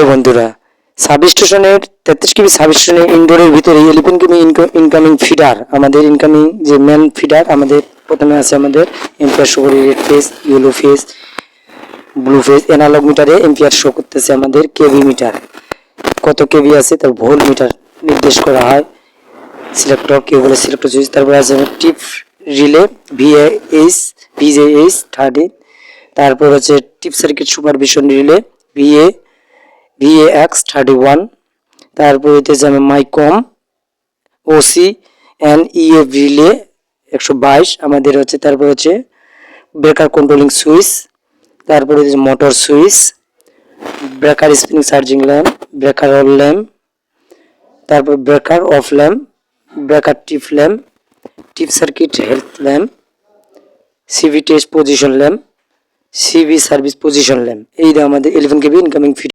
তো বন্ধুরা। সাব স্টেশনের তেত্রিশ কেবি সাব স্টেশনের ইনডোরের ভিতরে ইলেভেন কেবি ইনকামিং ফিডার আমাদের ইনকামিং যে মেন ফিডার আমাদের প্রথমে আছে আমাদের এম্পিয়ার শো করে red phase yellow phase blue phase analog মিটারে এম্পিয়ার শো করতেছে আমাদের কেভি মিটার কত কেভি আছে তার ভোল মিটার নির্দেশ করা হয়। সিলেক্টর কেউ বলে সিলেক্টর সুইচ তারপরে আছে trip relay VH V J H thirteen তারপর হচ্ছে trip circuit supervision relay V A V A X thirty one তারপর হইতেছে আমার Micom OC N EF relay একশো বাইশ, আমাদের হচ্ছে, তারপর হচ্ছে ব্রেকার কন্ট্রোলিং সুইচ তারপরে হচ্ছে motor switch breaker spinning charging lamp breaker all lamp তারপর breaker off lamp breaker trip lamp trip circuit health lamp CV test position lamp CV service position lamp এই আমাদের ইলেভেন কেবি ইনকামিং